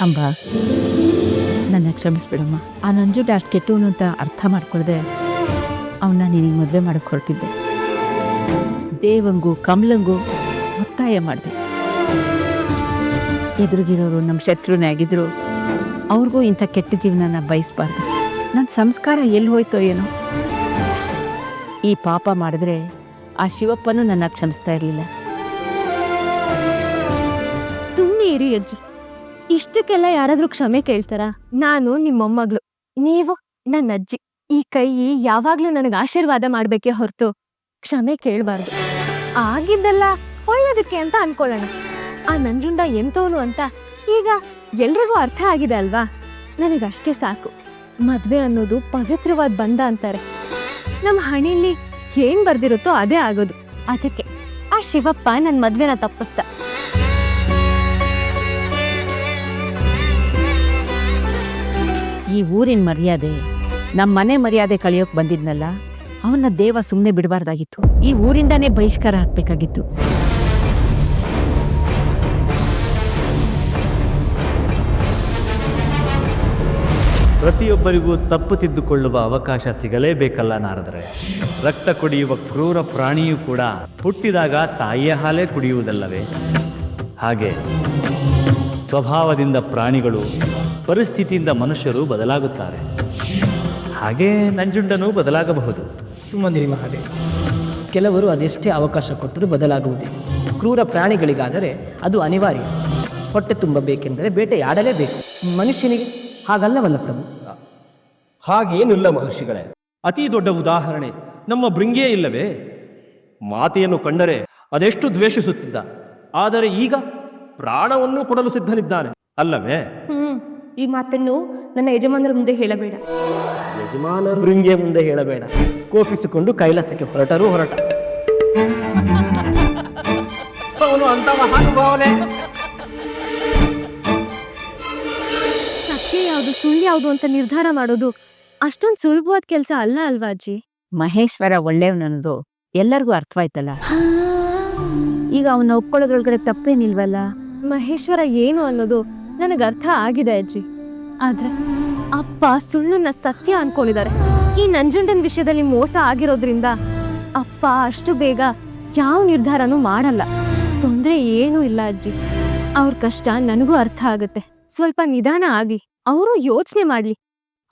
ಅಂಬ ನನ್ನ ಕ್ಷಮಿಸ್ಬಿಡಮ್ಮ. ಆ ನಂಜುಂಡ ಅಷ್ಟು ಕೆಟ್ಟವನು ಅಂತ ಅರ್ಥ ಮಾಡ್ಕೊಳ್ದೆ ಅವನ್ನ ನೀನು ಮದುವೆ ಮಾಡಕ್ಕೆ ಹೊರಟಿದ್ದೆ. ದೇವಂಗೂ ಕಮಲಂಗೂ ಒತ್ತಾಯ ಮಾಡಿದೆ. ಎದುರುಗಿರೋರು ನಮ್ಮ ಶತ್ರುನೇ ಆಗಿದ್ರು ಅವ್ರಿಗೂ ಇಂಥ ಕೆಟ್ಟ ಜೀವನನ ಬಯಸ್ಬಾರ್ದು. ನನ್ನ ಸಂಸ್ಕಾರ ಎಲ್ಲಿ ಹೋಯ್ತೋ ಏನೋ. ಈ ಪಾಪ ಮಾಡಿದ್ರೆ ಆ ಶಿವಪ್ಪನೂ ನನ್ನ ಕ್ಷಮಿಸ್ತಾ ಇರಲಿಲ್ಲ. ಸುಮ್ಮನೆ ಇರಿ ಅಜ್ಜಿ. ಇಷ್ಟಕ್ಕೆಲ್ಲ ಯಾರಾದ್ರೂ ಕ್ಷಮೆ ಕೇಳ್ತಾರ? ನಾನು ನಿಮ್ಮ ಮೊಮ್ಮಗಳು. ನೀವು ನನ್ನ ಅಜ್ಜಿ. ಈ ಕೈ ಯಾವಾಗ್ಲೂ ನನಗೆ ಆಶೀರ್ವಾದ ಮಾಡ್ಬೇಕೆ ಹೊರತು ಕ್ಷಮೆ ಕೇಳಬಾರ್ದು. ಆಗಿದ್ದೆಲ್ಲ, ಒಳ್ಳೇದಕ್ಕೆ ಅಂತ ಅನ್ಕೊಳ್ಳೋಣ. ಆ ನಂಜುಂಡ ಎಂತವನು ಅಂತ ಈಗ ಎಲ್ರಿಗೂ ಅರ್ಥ ಆಗಿದೆ ಅಲ್ವಾ? ನನಗಷ್ಟೇ ಸಾಕು. ಮದ್ವೆ ಅನ್ನೋದು ಪವಿತ್ರವಾದ ಬಂಧ ಅಂತಾರೆ. ನಮ್ಮ ಹಣೆಯಲ್ಲಿ ಏನ್ ಬರ್ದಿರುತ್ತೋ ಅದೇ ಆಗೋದು. ಅದಕ್ಕೆ ಆ ಶಿವಪ್ಪ ನನ್ನ ಮದ್ವೆನ ತಪ್ಪಿಸ್ದ. ಈ ಊರಿನ ಮರ್ಯಾದೆ ನಮ್ಮ ಮನೆ ಮರ್ಯಾದೆ ಕಳಿಯೋಕ್ ಬಂದಿದ್ನಲ್ಲ, ಅವನ್ನ ದೇವ ಸುಮ್ಮನೆ ಬಿಡಬಾರ್ದಾಗಿತ್ತು. ಈ ಊರಿಂದಾನೇ ಬಹಿಷ್ಕಾರ ಹಾಕ್ಬೇಕಾಗಿತ್ತು ಪ್ರತಿಯೊಬ್ಬರಿಗೂ ತಪ್ಪು ತಿದ್ದುಕೊಳ್ಳುವ ಅವಕಾಶ ಸಿಗಲೇಬೇಕಲ್ಲ ನಾರದರೆ. ರಕ್ತ ಕುಡಿಯುವ ಕ್ರೂರ ಪ್ರಾಣಿಯೂ ಕೂಡ ಹುಟ್ಟಿದಾಗ ತಾಯಿಯ ಹಾಲೇ ಕುಡಿಯುವುದಲ್ಲವೇ? ಹಾಗೆ ಸ್ವಭಾವದಿಂದ ಪ್ರಾಣಿಗಳು ಪರಿಸ್ಥಿತಿಯಿಂದ ಮನುಷ್ಯರು ಬದಲಾಗುತ್ತಾರೆ. ಹಾಗೆ ನಂಜುಂಡನೂ ಬದಲಾಗಬಹುದು. ಸುಮ್ಮನಿರಿ ಮಹಾದೇವ ಕೆಲವರು ಅದೆಷ್ಟೇ ಅವಕಾಶ ಕೊಟ್ಟರೂ ಬದಲಾಗುವುದಿಲ್ಲ. ಕ್ರೂರ ಪ್ರಾಣಿಗಳಿಗಾದರೆ ಅದು ಅನಿವಾರ್ಯ. ಹೊಟ್ಟೆ ತುಂಬಬೇಕೆಂದರೆ ಬೇಟೆಯಾಡಲೇಬೇಕು. ಮನುಷ್ಯನಿಗೆ ಹಾಗಲ್ಲವಲ್ಲ ಪ್ರಭು? ಹಾಗೇನಿಲ್ಲ ಮಹರ್ಷಿಗಳೇ. ಅತಿ ದೊಡ್ಡ ಉದಾಹರಣೆ ನಮ್ಮ ಭೃಂಗಿಯೇ ಇಲ್ಲವೇ? ಮಾತೆಯನ್ನು ಕಂಡರೆ ಅದೆಷ್ಟು ದ್ವೇಷಿಸುತ್ತಿದ್ದ. ಆದರೆ ಈಗ ಪ್ರಾಣವನ್ನು ಕೊಡಲು ಸಿದ್ಧನಿದ್ದಾನೆ. ಅಲ್ಲವೇ? ಈ ಮಾತನ್ನು ನನ್ನ ಯಜಮಾನರ ಮುಂದೆ ಹೇಳಬೇಡ. ಯಜಮಾನ ಭೃಂಗಿಯ ಮುಂದೆ ಹೇಳಬೇಡ. ಕೋಪಿಸಿಕೊಂಡು ಕೈಲಾಸಕ್ಕೆ ಹೊರಟರು ಹೊರಟ. ಅವನು ಅಂತ ಮಹಾನುಭಾವನೆ ಸತ್ಯ ಯಾವುದು ಸುಳ್ಳು ಯಾವುದು ಅಂತ ನಿರ್ಧಾರ ಮಾಡೋದು ಅಷ್ಟೊಂದು ಸುಲಭವಾದ ಕೆಲಸ ಅಲ್ಲ ಅಲ್ವಾ ಅಜ್ಜಿ? ಮಹೇಶ್ವರ ಒಳ್ಳೆಯವನದು ಎಲ್ಲರಿಗೂ ಅರ್ಥವಾಯ್ತಲ್ಲ? ಈಗ ಅವನ ಒಪ್ಕೊಳ್ಳೋದ್ರೊಳಗಡೆ ತಪ್ಪೇನಿಲ್ವಲ್ಲ? ಮಹೇಶ್ವರ ಏನು ಅನ್ನೋದು ನನಗೆ ಅರ್ಥ ಆಗಿದೆ ಅಜ್ಜಿ. ಆದ್ರೆ ಅಪ್ಪ ಸುಳ್ಳನ್ನ ಸತ್ಯ ಅನ್ಕೊಂಡಿದ್ದಾರೆ. ಈ ನಂಜುಂಡನ್ ವಿಷಯದಲ್ಲಿ ಮೋಸ ಆಗಿರೋದ್ರಿಂದ ಅಪ್ಪ ಅಷ್ಟು ಬೇಗ ಯಾವ ನಿರ್ಧಾರನೂ ಮಾಡಲ್ಲ. ತೊಂದರೆ ಏನೂ ಇಲ್ಲ ಅಜ್ಜಿ. ಅವ್ರ ಕಷ್ಟ ನನಗೂ ಅರ್ಥ ಆಗುತ್ತೆ. ಸ್ವಲ್ಪ ನಿಧಾನ ಆಗಿ. ಅವರು ಯೋಚನೆ ಮಾಡ್ಲಿ.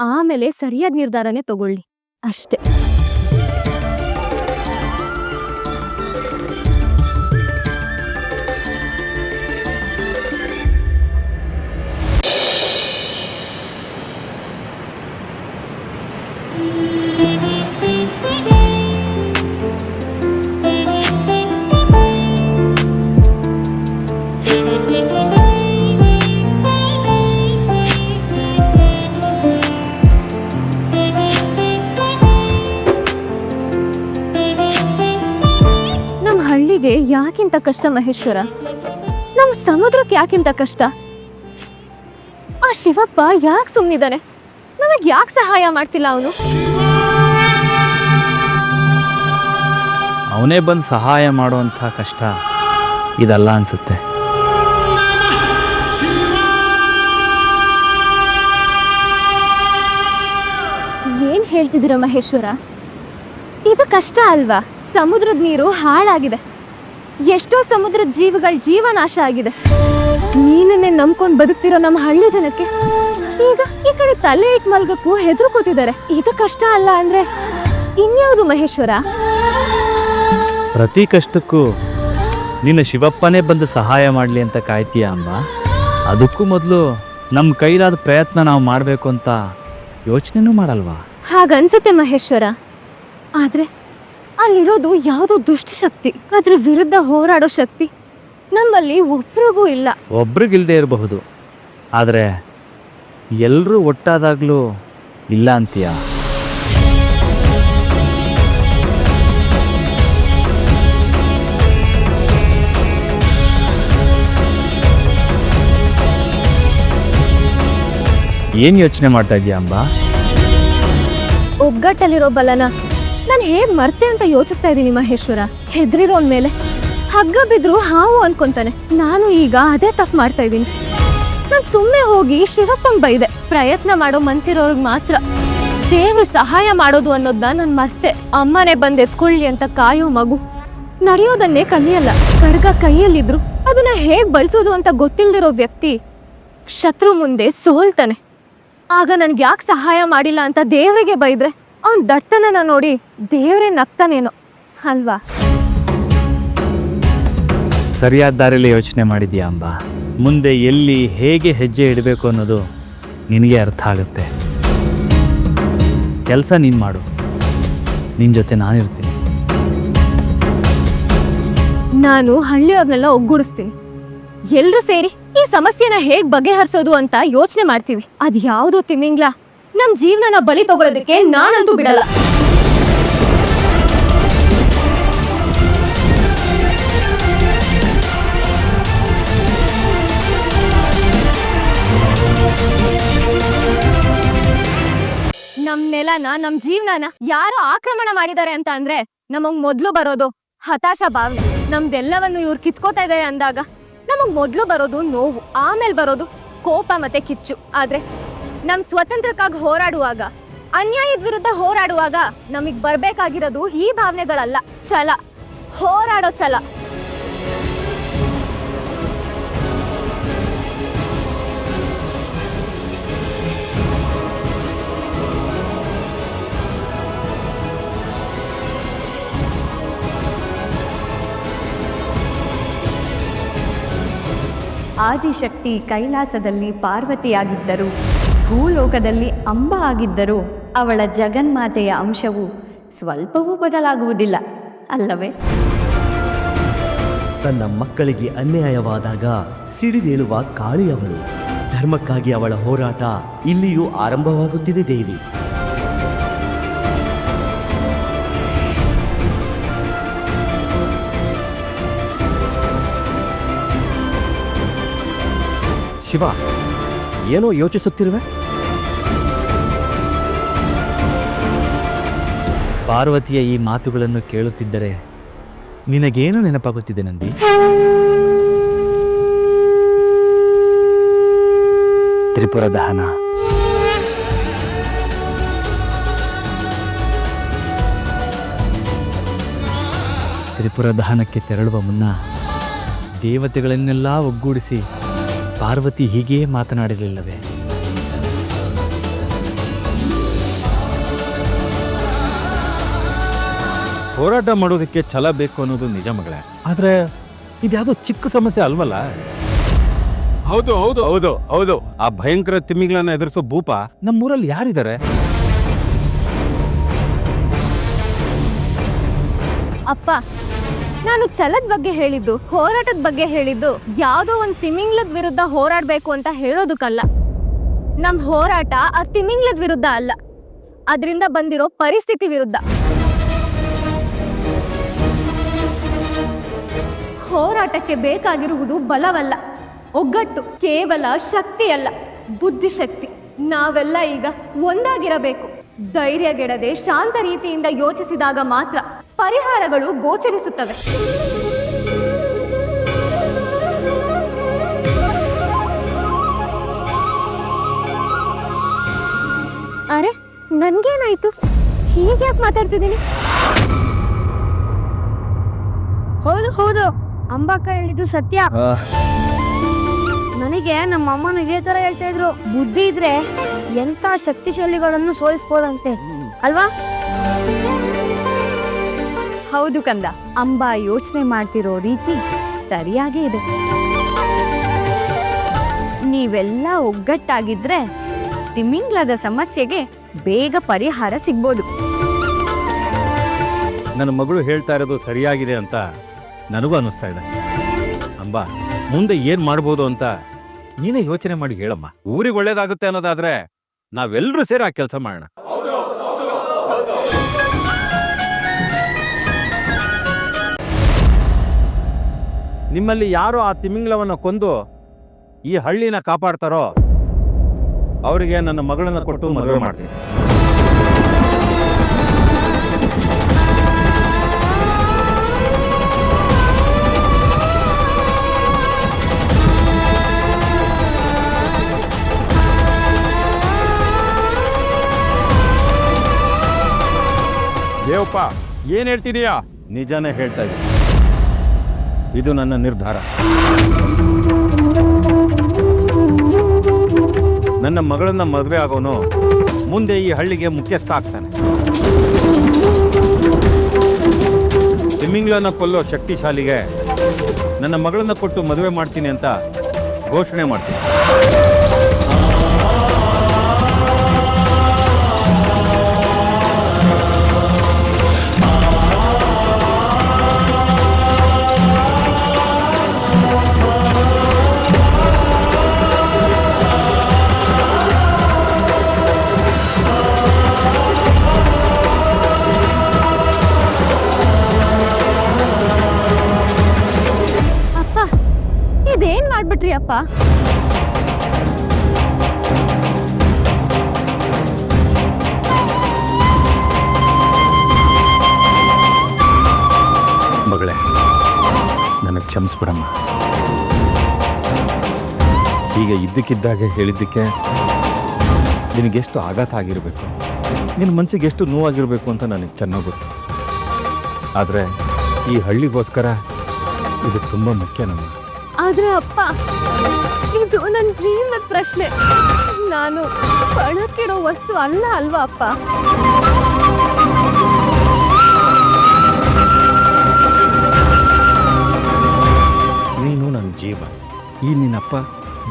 ಆಮೇಲೆ ಸರಿಯಾದ ನಿರ್ಧಾರನೇ ತಗೊಳ್ಳಿ. ಅಷ್ಟೇ. ಕಷ್ಟ ಮಹೇಶ್ವರ. ನಮ್ಮ ಸಮುದ್ರಕ್ಕೆ ಯಾಕಿಂತ ಕಷ್ಟ? ಆ ಶಿವಪ್ಪ ಯಾಕೆ ಸುಮ್ಮನಿದ್ದಾನೆ ನಮಗೆ ಯಾಕೆ ಸಹಾಯ ಮಾಡ್ತಿಲ್ಲ ಅವನು? ಅವನೇ ಬಂದು ಸಹಾಯ ಮಾಡುವಂಥ ಕಷ್ಟ ಇದಲ್ಲ ಅನ್ಸುತ್ತೆ. ಏನ್ ಹೇಳ್ತಿದ್ದೀರ ಮಹೇಶ್ವರ? ಇದು ಕಷ್ಟ ಅಲ್ವಾ? ಸಮುದ್ರದ ನೀರು ಹಾಳಾಗಿದೆ. ಎಷ್ಟೋ ಸಮುದ್ರ ಜೀವಿಗಳ ಜೀವನಾಶ ಆಗಿದೆ. ನೀನನ್ನೇ ನಂಬ್ಕೊಂಡು ಬದುಕ್ತಿರೋ ನಮ್ಮ ಹಳ್ಳಿ ಜನಕ್ಕೆ ಈಗ ಈ ಕಡೆ ತಲೆ ಇಟ್ಟು ಮಲ್ಗಕ್ಕೂ ಹೆದರು ಕೂತಿದ್ದಾರೆ. ಇದು ಕಷ್ಟ ಅಲ್ಲ ಅಂದ್ರೆ ಇನ್ಯಾವುದು ಮಹೇಶ್ವರ? ಪ್ರತಿ ಕಷ್ಟಕ್ಕೂ ನಿನ್ನ ಶಿವಪ್ಪನೇ ಬಂದು ಸಹಾಯ ಮಾಡಲಿ ಅಂತ ಕಾಯ್ತೀಯ ಅಮ್ಮ ಅದಕ್ಕೂ ಮೊದಲು ನಮ್ಮ ಕೈಲಾದ ಪ್ರಯತ್ನ ನಾವು ಮಾಡಬೇಕು ಅಂತ ಯೋಚನೆನೂ ಮಾಡಲ್ವಾ? ಹಾಗನ್ಸುತ್ತೆ ಮಹೇಶ್ವರ. ಆದ್ರೆ ಅಲ್ಲಿರೋದು ಯಾವುದೋ ದುಷ್ಟಶಕ್ತಿ ಅದ್ರ ವಿರುದ್ಧ ಹೋರಾಡೋ ಶಕ್ತಿ ನಮ್ಮಲ್ಲಿ ಒಬ್ರಿಗೂ ಇಲ್ಲ. ಒಬ್ರಿಗಿಲ್ದೇ ಇರಬಹುದು. ಆದರೆ ಎಲ್ಲರೂ ಒಟ್ಟಾದಾಗಲೂ ಇಲ್ಲ ಅಂತೀಯ? ಏನು ಯೋಚನೆ ಮಾಡ್ತಾ ಇದೀಯ ಅಂಬಾ? ಒಗ್ಗಟ್ಟಲ್ಲಿರೋ ಬಲನ ನಾನು ಹೇಗೆ ಮರ್ತೆ ಅಂತ ಯೋಚಿಸ್ತಾ ಇದ್ದೀನಿ ಮಹೇಶ್ವರ. ಹೆದ್ರಿರೋನ್ ಮೇಲೆ. ಹಗ್ಗ ಬಿದ್ರು ಹಾವು ಅನ್ಕೊಂತಾನೆ. ನಾನು ಈಗ ಅದೇ ತಪ್ಪು ಮಾಡ್ತಾ ಇದ್ದೀನಿ. ನಾನು ಸುಮ್ಮನೆ ಹೋಗಿ ಶಿವಪ್ಪಂಗ್ ಬೈದೆ. ಪ್ರಯತ್ನ ಮಾಡೋ ಮನಸ್ಸಿರೋರಿಗೆ ಮಾತ್ರ. ದೇವ್ರು ಸಹಾಯ ಮಾಡೋದು ಅನ್ನೋದನ್ನ ನಾನು ಮರ್ತೆ. ಅಮ್ಮನೇ ಬಂದು ಎತ್ಕೊಳ್ಳಿ ಅಂತ ಕಾಯೋ ಮಗು. ನಡೆಯೋದನ್ನೇ ಕಲಿಯಲ್ಲ ಕರ್ಗ ಕೈಯಲ್ಲಿದ್ರು. ಅದನ್ನ ಹೇಗೆ ಬಳಸೋದು ಅಂತ ಗೊತ್ತಿಲ್ಲದಿರೋ ವ್ಯಕ್ತಿ ಶತ್ರು ಮುಂದೆ ಸೋಲ್ತಾನೆ. ಆಗ ನನ್ಗೆ ಯಾಕೆ ಸಹಾಯ ಮಾಡಿಲ್ಲ ಅಂತ ದೇವರಿಗೆ ಬೈದ್ರೆ? ಅವ್ನ್ ದಟ್ಟನನ ನೋಡಿ ದೇವರೇ ನಗ್ತಾನೇನೋ ಅಲ್ವಾ? ಸರಿಯಾದ ದಾರಿಯಲ್ಲಿ ಯೋಚನೆ ಮಾಡಿದ್ಯಾ ಅಂಬ? ಮುಂದೆ ಎಲ್ಲಿ ಹೇಗೆ ಹೆಜ್ಜೆ ಇಡಬೇಕು ಅನ್ನೋದು ನಿನಗೆ ಅರ್ಥ ಆಗುತ್ತೆ. ಕೆಲಸ ನೀನು ಮಾಡು. ನಿನ್ನ ಜೊತೆ ನಾನಿರ್ತೀನಿ. ನಾನು ಹಳ್ಳಿಯವ್ರನ್ನೆಲ್ಲ ಒಗ್ಗೂಡಿಸ್ತೀನಿ. ಎಲ್ಲರೂ ಸೇರಿ ಈ ಸಮಸ್ಯೆನ ಹೇಗೆ ಬಗೆಹರಿಸೋದು ಅಂತ ಯೋಚನೆ ಮಾಡ್ತೀವಿ. ಅದು ಯಾವುದೋ ತಿಮ್ಮಿಂಗ್ಲ ನಮ್ ಜೀವನನ ಬಲಿ ತಗೊಳ್ಳೋದಕ್ಕೆ ನಾನಂತೂ ಬಿಡಲ್ಲ. ನಮ್ ನೆಲನ, ನಮ್ ಜೀವನನ ಯಾರು ಆಕ್ರಮಣ ಮಾಡಿದ್ದಾರೆ ಅಂತ ಅಂದ್ರೆ ನಮಗ್ ಮೊದ್ಲು ಬರೋದು ಹತಾಶ ಭಾವನೆ ನಮ್ದೆಲ್ಲವನ್ನು ಇವ್ರು ಕಿತ್ಕೋತಾ ಇದ್ದಾರೆ ಅಂದಾಗ ನಮಗ್ ಮೊದ್ಲು ಬರೋದು ನೋವು, ಆಮೇಲೆ ಬರೋದು ಕೋಪ ಮತ್ತೆ ಕಿಚ್ಚು. ಆದ್ರೆ ನಮ್ ಸ್ವತಂತ್ರಕ್ಕಾಗಿ ಹೋರಾಡುವಾಗ, ಅನ್ಯಾಯದ ವಿರುದ್ಧ ಹೋರಾಡುವಾಗ ನಮಗ್ ಬರ್ಬೇಕಾಗಿರೋದು ಈ ಭಾವನೆಗಳಲ್ಲ. ಛಲ. ಹೋರಾಡೋ ಛಲ. ಆದಿಶಕ್ತಿ ಕೈಲಾಸದಲ್ಲಿ ಪಾರ್ವತಿಯಾಗಿದ್ದರು. ಭೂಲೋಕದಲ್ಲಿ ಅಂಬ ಆಗಿದ್ದರೂ ಅವಳ ಜಗನ್ಮಾತೆಯ ಅಂಶವು ಸ್ವಲ್ಪವೂ ಬದಲಾಗುವುದಿಲ್ಲ ಅಲ್ಲವೇ? ತನ್ನ ಮಕ್ಕಳಿಗೆ ಅನ್ಯಾಯವಾದಾಗ ಸಿಡಿದೇಳುವ ಕಾಳಿಯವಳು. ಧರ್ಮಕ್ಕಾಗಿ ಅವಳ ಹೋರಾಟ ಇಲ್ಲಿಯೂ ಆರಂಭವಾಗುತ್ತಿದೆ ದೇವಿ. ಶಿವ ಏನೋ ಯೋಚಿಸುತ್ತಿರುವೆ? ಪಾರ್ವತಿಯ ಈ ಮಾತುಗಳನ್ನು ಕೇಳುತ್ತಿದ್ದರೆ ನಿನಗೇನು ನೆನಪಾಗುತ್ತಿದೆ ನಂದಿ? ತ್ರಿಪುರ ದಹನ. ತ್ರಿಪುರ ದಹನಕ್ಕೆ ತೆರಳುವ ಮುನ್ನ ದೇವತೆಗಳನ್ನೆಲ್ಲ ಒಗ್ಗೂಡಿಸಿ ಪಾರ್ವತಿ ಹೀಗೆಯೇ ಮಾತನಾಡಿರಲಿಲ್ಲವೇ ಹೋರಾಟ ಮಾಡೋದಕ್ಕೆ ಛಲ ಬೇಕು ಅನ್ನೋದು ನಿಜ ಮಗಳೇ. ಆದ್ರೆ ಇದ್ಯಾವುದೋ ಚಿಕ್ಕ ಸಮಸ್ಯೆ ಅಲ್ವಲ್ಲ? ಹೌದು ಹೌದು. ಹೌದು ಹೌದು. ಆ ಭಯಂಕರ ತಿಮ್ಮಿಗಳನ್ನ ಎದುರಿಸೋ ಭೂಪ ನಮ್ಮೂರಲ್ಲಿ ಯಾರಿದ್ದಾರೆ? ಅಪ್ಪ ನಾನು ಛಲದ ಬಗ್ಗೆ ಹೇಳಿದ್ದು, ಹೋರಾಟದ ಬಗ್ಗೆ ಹೇಳಿದ್ದು, ಯಾವುದೋ ಒಂದು ತಿಮಿಂಗ್ಲದ ವಿರುದ್ಧ ಹೋರಾಡಬೇಕು ಅಂತ ಹೇಳೋದಕ್ಕಲ್ಲ. ನಮ್ಮ ಹೋರಾಟ ಆ ತಿಮಿಂಗ್ಲದ ವಿರುದ್ಧ ಅಲ್ಲ. ಅದರಿಂದ ಬಂದಿರೋ ಪರಿಸ್ಥಿತಿ ವಿರುದ್ಧ. ಹೋರಾಟಕ್ಕೆ ಬೇಕಾಗಿರುವುದು ಬಲವಲ್ಲ. ಒಗ್ಗಟ್ಟು, ಕೇವಲ ಶಕ್ತಿಯಲ್ಲ. ಬುದ್ಧಿಶಕ್ತಿ. ನಾವೆಲ್ಲ ಈಗ ಒಂದಾಗಿರಬೇಕು. ಧೈರ್ಯಗೆಡದೆ ಶಾಂತ ರೀತಿಯಿಂದ ಯೋಚಿಸಿದಾಗ ಮಾತ್ರ ಪರಿಹಾರಗಳು ಗೋಚರಿಸುತ್ತವೆ. ಅರೆ ನನ್ಗೇನಾಯ್ತು? ಹೀಗ್ಯಾಕೆ ಮಾತಾಡ್ತಿದ್ದೀನಿ? ಹೌದು ಹೌದು. ಅಂಬಾಕ ಹೇಳಿದ್ದು ಸತ್ಯ. ನನಗೆ ನಮ್ಮ ಅಮ್ಮನ ಇದೇ ತರ ಹೇಳ್ತಾ ಇದ್ರು. ಬುದ್ಧಿ ಇದ್ರೆ ಎಂತ ಶಕ್ತಿಶಾಲಿಗಳನ್ನು ಸೋಲಿಸ್ಬೋದಂತೆ. ಅಲ್ವಾ? ಹೌದು ಕಂದ ಅಂಬ ಯೋಚನೆ ಮಾಡ್ತಿರೋ ರೀತಿ ಸರಿಯಾಗೇ ಇದೆ. ನೀವೆಲ್ಲ ಒಗ್ಗಟ್ಟಾಗಿದ್ರೆ ತಿಮಿಂಗ್ಲದ ಸಮಸ್ಯೆಗೆ ಬೇಗ ಪರಿಹಾರ ಸಿಗ್ಬೋದು. ನನ್ನ ಮಗಳು ಹೇಳ್ತಾ ಇರೋದು ಸರಿಯಾಗಿದೆ ಅಂತ ನನಗೂ ಅನ್ನಿಸ್ತಾ ಇದೆ. ಅಂಬಾ ಮುಂದೆ ಏನ್ ಮಾಡ್ಬೋದು ಅಂತ ನೀನೇ ಯೋಚನೆ ಮಾಡಿ ಹೇಳಮ್ಮ. ಊರಿಗೆ ಒಳ್ಳೇದಾಗುತ್ತೆ ಅನ್ನೋದಾದ್ರೆ ನಾವೆಲ್ಲರೂ ಸೇರಿ ಆ ಕೆಲಸ ಮಾಡೋಣ. ನಿಮ್ಮಲ್ಲಿ ಯಾರು ಆ ತಿಮಿಂಗ್ಲವನ್ನ ಕೊಂದು ಈ ಹಳ್ಳಿನ ಕಾಪಾಡ್ತಾರೋ ಅವರಿಗೆ ನನ್ನ ಮಗಳನ್ನ ಕೊಟ್ಟು ಮದುವೆ ಮಾಡ್ತೀನಿ. ದೇವಪ್ಪ ಏನು ಹೇಳ್ತಿದೀಯಾ? ನಿಜಾನೇ ಹೇಳ್ತಾ ಇದ್ದೀನಿ. ಇದು ನನ್ನ ನಿರ್ಧಾರ. ನನ್ನ ಮಗಳನ್ನ ಮದುವೆ ಆಗೋನು ಮುಂದೆ ಈ ಹಳ್ಳಿಗೆ ಮುಖ್ಯಸ್ಥ ಆಗ್ತಾನೆ. ತಿಮಿಂಗ್ಲನ್ನ ಕೊಲ್ಲೋ ಶಕ್ತಿಶಾಲಿಗೆ ನನ್ನ ಮಗಳನ್ನ ಕೊಟ್ಟು ಮದುವೆ ಮಾಡ್ತೀನಿ ಅಂತ ಘೋಷಣೆ ಮಾಡ್ತೀನಿ. ನನಗೆ ಕ್ಷಮಿಸ್ಬಿಡಮ್ಮ. ಈಗ ಇದ್ದಕ್ಕಿದ್ದಾಗ ಹೇಳಿದ್ದಕ್ಕೆ ನಿನಗೆಷ್ಟು ಆಘಾತ ಆಗಿರಬೇಕು? ನಿನ್ನ ಮನಸ್ಸಿಗೆ ಎಷ್ಟು ನೋವಾಗಿರಬೇಕು ಅಂತ ನನಗೆ ಚೆನ್ನಾಗಿ ಗೊತ್ತು. ಆದರೆ ಈ ಹಳ್ಳಿಗೋಸ್ಕರ ಇದು ತುಂಬ ಮುಖ್ಯ ನಮ್ಮ. ಆದ್ರೆ ಅಪ್ಪ, ಇದು ನನ್ನ ಜೀವನದ ಪ್ರಶ್ನೆ. ನಾನು ಪಣಕ್ಕಿಡೋ ವಸ್ತು ಅಲ್ಲ ಅಲ್ವಾ ಅಪ್ಪ? ಜೀವ. ಈ ನಿನ್ನಪ್ಪ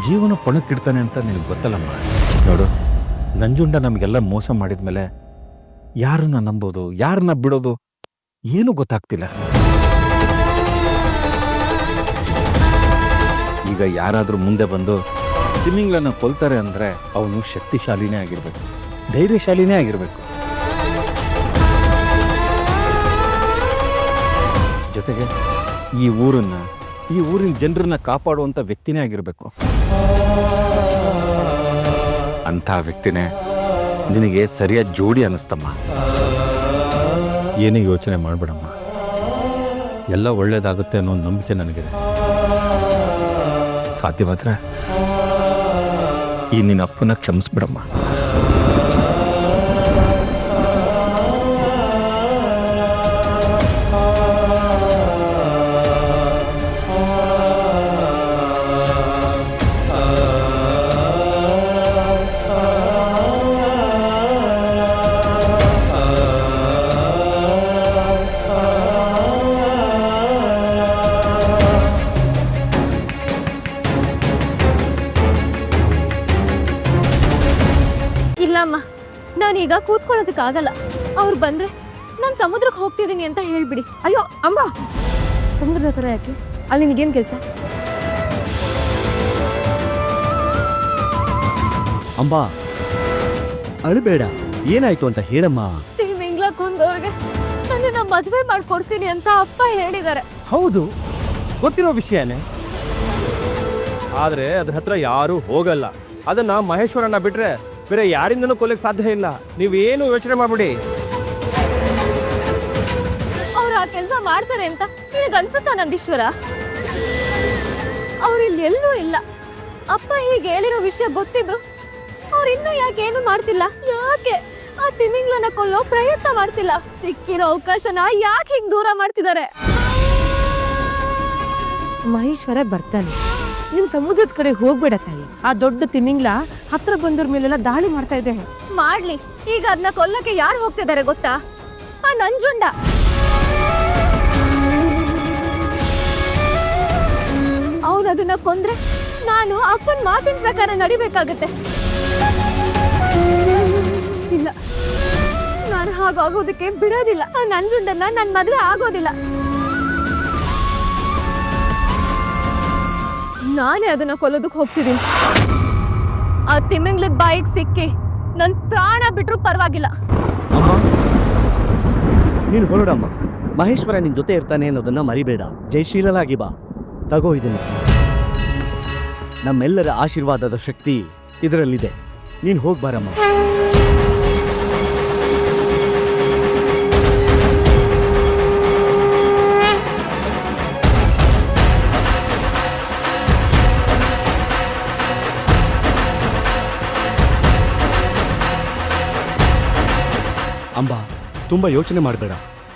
ಜೀವನ ಪಣಕ್ಕಿಡ್ತಾನೆ ಅಂತ ನಿನಗೆ ಗೊತ್ತಲ್ಲಮ್ಮ? ನೋಡು, ನಂಜುಂಡ ನಮಗೆಲ್ಲ ಮೋಸ ಮಾಡಿದ ಮೇಲೆ ಯಾರನ್ನ ನಂಬೋದು, ಯಾರನ್ನ ಬಿಡೋದು ಏನೂ ಗೊತ್ತಾಗ್ತಿಲ್ಲ. ಈಗ ಯಾರಾದರೂ ಮುಂದೆ ಬಂದು ತಿಮಿಂಗ್ಲನ್ನ ಕೊಲ್ತಾರೆ ಅಂದರೆ ಅವನು ಶಕ್ತಿಶಾಲಿನೇ ಆಗಿರಬೇಕು, ಧೈರ್ಯಶಾಲಿನೇ ಆಗಿರಬೇಕು. ಜೊತೆಗೆ ಈ ಊರನ್ನ ಈ ಊರಿನ ಜನರನ್ನ ಕಾಪಾಡುವಂಥ ವ್ಯಕ್ತಿನೇ ಆಗಿರಬೇಕು. ಅಂಥ ವ್ಯಕ್ತಿನೇ ನಿನಗೆ ಸರಿಯಾದ ಜೋಡಿ ಅನ್ನಿಸ್ತಮ್ಮ. ಏನೇ ಯೋಚನೆ ಮಾಡಬೇಡಮ್ಮ. ಎಲ್ಲ ಒಳ್ಳೇದಾಗುತ್ತೆ ಅನ್ನೋ ಒಂದು ನಂಬಿಕೆ ನನಗಿದೆ. ಸಾಧ್ಯವಾದ್ರೆ ಈ ನಿನ್ನ ಅಪ್ಪನ ಕ್ಷಮಿಸ್ಬಿಡಮ್ಮ. ಇಲ್ಲಮ್ಮ ನಾನೀಗ ಕೂತ್ಕೊಳ್ಳೋದಕ್ಕಾಗಲ್ಲ. ಅವ್ರು ಬಂದ್ರೆ ನಾನು ಸಮುದ್ರಕ್ಕೆ ಹೋಗ್ತಿದ್ದೀನಿ ಅಂತ ಹೇಳ್ಬಿಡಿ. ಅಯ್ಯೋ ಅಮ್ಮ ಸಮುದ್ರದ ಹತ್ರ ಯಾಕೆ? ಅಲ್ಲಿ ನಿಗೇನು ಕೆಲಸ? ಅಂಬಾ ಅಳಬೇಡ. ಏನಾಯ್ತು ಅಂತ ಹೇಳಮ್ಮ. ತಿಮಿಂಗ್ಲ ಕುಂದವ್ರಿಗೆ ನನ್ನನ್ನ ಮದುವೆ ಮಾಡ್ಕೊಡ್ತೀನಿ ಅಂತ ಅಪ್ಪ ಹೇಳಿದ್ದಾರೆ. ಹೌದು. ಗೊತ್ತಿರೋ ವಿಷಯನೇ. ಆದ್ರೆ ಅದ್ರ ಹತ್ರ ಯಾರು ಹೋಗಲ್ಲ. ಅದನ್ನ ಮಹೇಶ್ವರನ್ನ ಬಿಟ್ರೆ ಬೇರೆ ಯಾರಿಂದನೂ ಕೊಲ್ಲಕ್ಕೆ ಸಾಧ್ಯ ಇಲ್ಲ. ನೀವೇನು ಯೋಚನೆ ಮಾಡ್ಬಿಡಿ. ಅವ್ರು ಆ ಕೆಲಸ ಮಾಡ್ತಾರೆ ಅಂತ ನಿನಗೆ ಅನ್ಸುತ್ತಾ ನಂದೀಶ್ವರ? ಅವ್ರು ಇಲ್ಲಿ ಎಲ್ಲೂ ಇಲ್ಲ. ಅಪ್ಪ ಹೀಗೆ ಹೇಳಿರೋ ವಿಷಯ ಗೊತ್ತಿದ್ರು. ಅವ್ರು ಇನ್ನೂ ಯಾಕೆ ಏನು ಮಾಡ್ತಿಲ್ಲ? ಯಾಕೆ? ಆ ತಿಮಿಂಗ್ಲನ್ನ ಕೊಲ್ಲೋ ಪ್ರಯತ್ನ ಮಾಡ್ತಿಲ್ಲ. ಸಿಕ್ಕಿರೋ ಅವಕಾಶನ ಯಾಕೆ ಹಿಂಗ್ ದೂರ ಮಾಡ್ತಿದ್ದಾರೆ? ಮಹೇಶ್ವರ ಬರ್ತಾನೆ. ನೀನ್ ಸಮುದ್ರದ ಕಡೆ ಹೋಗ್ಬೇಡ ತಾಯಿ. ಆ ದೊಡ್ಡ ತಿಮಿಂಗ್ಲ ಹತ್ರ ಬಂದವ್ರ ಮೇಲೆಲ್ಲ ದಾಳಿ ಮಾಡ್ತಾ ಇದೆ. ಮಾಡ್ಲಿ. ಈಗ ಅದನ್ನ ಕೊಲ್ಲಕ್ಕೆ ಯಾರು ಹೋಗ್ತಿದ್ದಾರೆ ಗೊತ್ತಾ? ಆ ನಂಜುಂಡ. ಅವನು ಅದನ್ನ ಕೊಂದ್ರೆ ನಾನು ಅಪ್ಪನ ಮಾತಿನ ಪ್ರಕಾರ ನಡಿಬೇಕಾಗುತ್ತೆ. ಇಲ್ಲ. ನಾನು ಹಾಗಾಗೋದಕ್ಕೆ ಬಿಡೋದಿಲ್ಲ. ಆ ನಂಜುಂಡನ್ನ ನನ್ನ ಮದುವೆ ಆಗೋದಿಲ್ಲ. ನಾನೇ ಅದನ್ನ ಕೊಲ್ಲೋದಕ್ಕೆ ಹೋಗ್ತಿದ್ದೀನಿ. ಆ ತಿಮಿಂಗ್ಲದ ಬಾಯಿಗೆ ಸಿಕ್ಕಿ ನನ್ ಪ್ರಾಣ ಬಿಟ್ರು ಪರವಾಗಿಲ್ಲ. ನೀನು ಹೊರಡಮ್ಮ. ಮಹೇಶ್ವರ ನಿನ್ ಜೊತೆ ಇರ್ತಾನೆ ಅನ್ನೋದನ್ನ ಮರಿಬೇಡ. ಜಯಶೀಲನಾಗಿ ಬಾ. ತಗೋ ಇದನ್ನ. ನಮ್ಮೆಲ್ಲರ ಆಶೀರ್ವಾದದ ಶಕ್ತಿ ಇದರಲ್ಲಿದೆ. ನೀನು ಹೋಗ್ಬಾರಮ್ಮ ತುಂಬ ಯೋಚನೆ ಮಾಡಬೇಡ.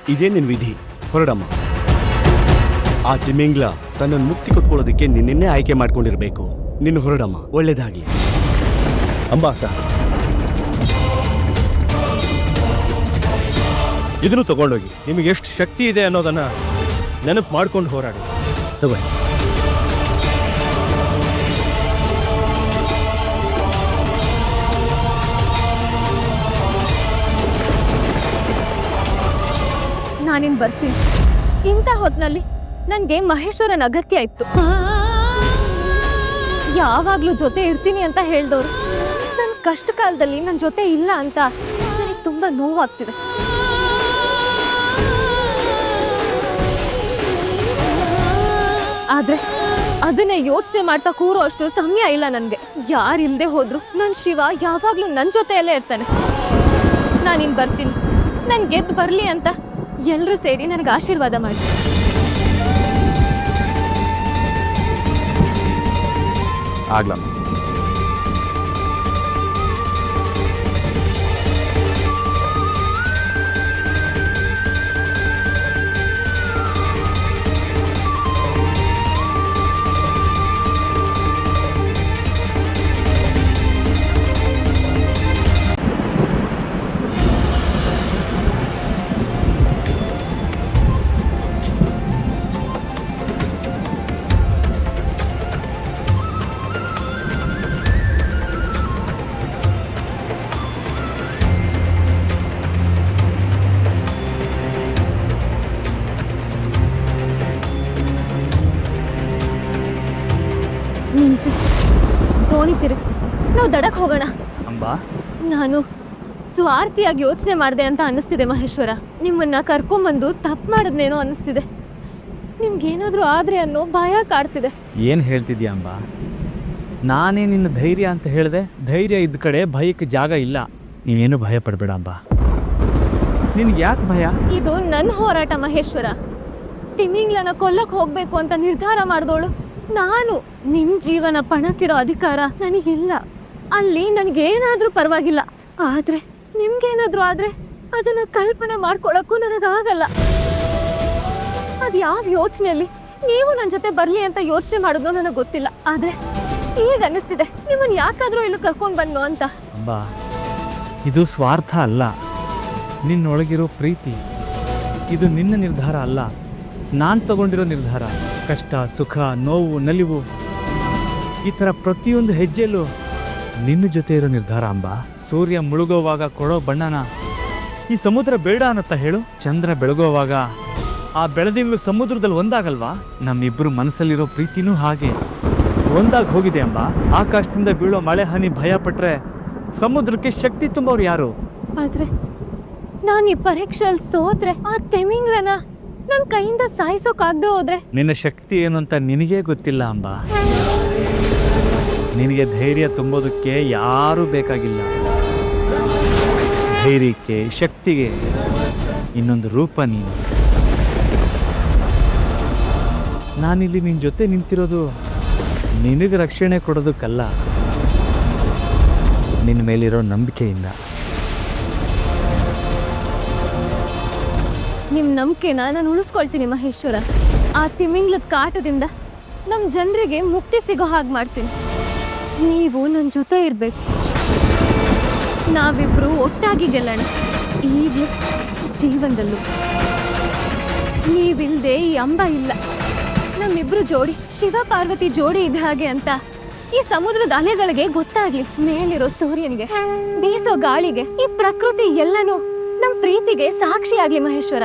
ಇದೇ ನಿನ್ನ ವಿಧಿ? ಹೊರಡಮ್ಮ. ಆ ತಿಮಿಂಗ್ಲ ತನ್ನನ್ನು ಮುಕ್ತಿ ಕೊಟ್ಕೊಳ್ಳೋದಕ್ಕೆ ನಿನ್ನೆ ಆಯ್ಕೆ ಮಾಡ್ಕೊಂಡಿರ್ಬೇಕು. ನಿನ್ನ ಹೊರಡಮ್ಮ. ಒಳ್ಳೇದಾಗಿ ಅಂಬಾಸ ಇದನ್ನು ತಗೊಂಡೋಗಿ. ನಿಮಗೆ ಎಷ್ಟು ಶಕ್ತಿ ಇದೆ ಅನ್ನೋದನ್ನ ನೆನಪು ಮಾಡ್ಕೊಂಡು ಹೋರಾಡಿ. ತಗೊಳ್ಳಿ. ನಾನಿನ್ ಬರ್ತೀನಿ. ಇಂಥ ಹೊತ್ನಲ್ಲಿ ನನ್ಗೆ ಮಹೇಶ್ವರನ ಅಗತ್ಯ ಇತ್ತು. ಯಾವಾಗ್ಲೂ ಜೊತೆ ಇರ್ತೀನಿ ಅಂತ ಹೇಳ್ದವ್ರು. ನನ್ ಕಷ್ಟ ಕಾಲದಲ್ಲಿ ನನ್ ಜೊತೆ ಇಲ್ಲ ಅಂತ ನನಗೆ ತುಂಬಾ ನೋವಾಗ್ತಿದೆ. ಆದ್ರೆ ಅದನ್ನೇ ಯೋಚನೆ ಮಾಡ್ತಾ ಕೂರೋ ಅಷ್ಟು ಸಮಯ ಇಲ್ಲ ನನ್ಗೆ. ಯಾರಿಲ್ಲದೆ ಹೋದ್ರು ನನ್ ಶಿವ ಯಾವಾಗ್ಲೂ ನನ್ ಜೊತೆಯಲ್ಲೇ ಇರ್ತಾನೆ. ನಾನಿನ್ ಬರ್ತೀನಿ. ನನ್ ಗೆದ್ದು ಬರ್ಲಿ ಅಂತ ಎಲ್ರೂ ಸೇರಿ ನನಗೆ ಆಶೀರ್ವಾದ ಮಾಡಿ ಆಗ್ಲಮ್ಮ ಹೋಗೋಣ. ಅಂಬಾ. ನಾನು ಸ್ವಾರ್ಥಿಯಾಗಿ ಯೋಚನೆ ಮಾಡಿದೆ ಅಂತ ಅನ್ನಿಸ್ತಿದೆ ಮಹೇಶ್ವರ. ನಿಮ್ಮನ್ನ ಕರ್ಕೊಂಬಂದು ತಪ್ಪು ಮಾಡಿದ್ನೇನೋ ಅನ್ನಿಸ್ತಿದೆ. ನಿಮ್ಗೇನಾದರೂ ಆದರೆ ಅನ್ನೋ ಭಯ ಕಾಡ್ತಿದೆ. ಏನು ಹೇಳ್ತಿದ್ಯಾ ಅಂಬಾ? ನಾನೇ ನಿನ್ನ ಧೈರ್ಯ ಅಂತ ಹೇಳಿದೆ ಧೈರ್ಯ ಇದ್ದ ಕಡೆ ಭಯಕ್ಕೆ ಜಾಗ ಇಲ್ಲ. ನೀನೇನು ಭಯ ಪಡಬೇಡ ಅಂಬಾ. ನಿನ್ಗೆ ಯಾಕೆ ಭಯ? ಇದು ನನ್ನ ಹೋರಾಟ ಮಹೇಶ್ವರ. ತಿಮಿಂಗ್ಲನ ಕೊಲ್ಲಕ್ಕೆ ಹೋಗ್ಬೇಕು ಅಂತ ನಿರ್ಧಾರ ಮಾಡಿದೋಳು. ನಾನು ನಿಮ್ಮ ಜೀವನ ಪಣಕ್ಕಿಡೋ ಅಧಿಕಾರ ನನಗಿಲ್ಲ. ಅಲ್ಲಿ ನನಗೇನಾದರೂ ಪರವಾಗಿಲ್ಲ. ಆದರೆ ನಿಮ್ಗೇನಾದರೂ ಆದರೆ ಅದನ್ನ ಕಲ್ಪನೆ ಮಾಡ್ಕೊಳಕ್ಕೂ ನನಗಾಗಲ್ಲ. ಅದು ಯಾವ ಯೋಚನೆಯಲ್ಲಿ? ನೀವು ನನ್ನ ಜೊತೆ ಬರಲಿ ಅಂತ ಯೋಚನೆ ಮಾಡೋದು ನನಗೆ ಗೊತ್ತಿಲ್ಲ. ಆದರೆ ಈಗ ಅನ್ನಿಸ್ತಿದೆ ನಿಮ್ಮನ್ನ ಯಾಕಾದರೂ ಇಲ್ಲಿ ಕರ್ಕೊಂಡು ಬಂದು ಅಂತ. ಇದು ಸ್ವಾರ್ಥ ಅಲ್ಲ. ನಿನ್ನೊಳಗಿರೋ ಪ್ರೀತಿ, ಇದು ನಿನ್ನ ನಿರ್ಧಾರ ಅಲ್ಲ. ನಾನು ತಗೊಂಡಿರೋ ನಿರ್ಧಾರ. ಕಷ್ಟ, ಸುಖ, ನೋವು, ನಲಿವು, ಈ ಥರ ಪ್ರತಿಯೊಂದು ಹೆಜ್ಜೆಯಲ್ಲೂ ನಿನ್ನ ಜೊತೆ ಇರೋ ನಿರ್ಧಾರ ಅಂಬ. ಸೂರ್ಯ ಮುಳುಗೋವಾಗ ಕೊಡೋ ಬಣ್ಣನ. ಈ ಸಮುದ್ರ ಬೇಡ ಅನ್ನತ್ತ ಹೇಳು? ಚಂದ್ರ ಬೆಳಗೋವಾಗ. ಆ ಬೆಳದಿಂಗಳು ಸಮುದ್ರದಲ್ಲಿ ಒಂದಾಗಲ್ವಾ? ನಮ್ಮಿಬ್ಬರು ಮನಸ್ಸಲ್ಲಿರೋ ಪ್ರೀತಿನೂ ಹಾಗೆ. ಒಂದಾಗ ಹೋಗಿದೆ ಅಂಬ. ಆಕಾಶದಿಂದ ಬೀಳೋ ಮಳೆ ಹನಿ ಭಯ ಪಟ್ರೆ ಸಮುದ್ರಕ್ಕೆ ಶಕ್ತಿ ತುಂಬೋರು ಯಾರು? ಆದ್ರೆ ನಾನು ಈ ಪರೀಕ್ಷೆಯಲ್ಲಿ ಸೋತ್ರೆ ಆ ತೆಮಿಂಗ್ಲನ ನನ್ನ ಕೈಯಿಂದ ಸಾಯಿಸೋಕಾಗ್ದೆ ಹೋದ್ರೆ. ನಿನ್ನ ಶಕ್ತಿ ಏನು ಅಂತ ನಿನಗೇ ಗೊತ್ತಿಲ್ಲ ಅಂಬ. ನಿನಗೆ ಧೈರ್ಯ ತುಂಬೋದಕ್ಕೆ ಯಾರೂ ಬೇಕಾಗಿಲ್ಲ. ಧೈರ್ಯಕ್ಕೆ ಶಕ್ತಿಗೆ ಇನ್ನೊಂದು ರೂಪ ನೀನು. ನಾನಿಲ್ಲಿ ನಿನ್ನ ಜೊತೆ ನಿಂತಿರೋದು ನಿನಗೆ ರಕ್ಷಣೆ ಕೊಡೋದಕ್ಕಲ್ಲ. ನಿನ್ನ ಮೇಲಿರೋ ನಂಬಿಕೆಯಿಂದ. ನಿಮ್ಮ ನಂಬಿಕೆನ ನಾನು ಉಳಿಸ್ಕೊಳ್ತೀನಿ ಮಹೇಶ್ವರ. ಆ ತಿಮಿಂಗ್ಲದ ಕಾಟದಿಂದ ನಮ್ಮ ಜನರಿಗೆ ಮುಕ್ತಿ ಸಿಗೋ ಹಾಗೆ ಮಾಡ್ತೀನಿ. ನೀವು ನನ್ನ ಜೊತೆ ಇರಬೇಕು. ನಾವಿಬ್ರು ಒಟ್ಟಾಗಿ ಗೆಲ್ಲೋಣ. ಈಗಲೂ ಜೀವನದಲ್ಲೂ. ನೀವಿಲ್ಲದೆ ಈ ಅಂಬ ಇಲ್ಲ. ನಮ್ಮಿಬ್ರು ಜೋಡಿ, ಶಿವ ಪಾರ್ವತಿ ಜೋಡಿ ಇದ್ದ ಹಾಗೆ ಅಂತ. ಈ ಸಮುದ್ರದ ಅಲೆಗಳಿಗೆ ಗೊತ್ತಾಗ್ಲಿ, ಮೇಲಿರೋ ಸೂರ್ಯನಿಗೆ, ಬೀಸೋ ಗಾಳಿಗೆ, ಈ ಪ್ರಕೃತಿ ಎಲ್ಲನೂ ನಮ್ಮ ಪ್ರೀತಿಗೆ ಸಾಕ್ಷಿ ಆಗ್ಲಿ ಮಹೇಶ್ವರ.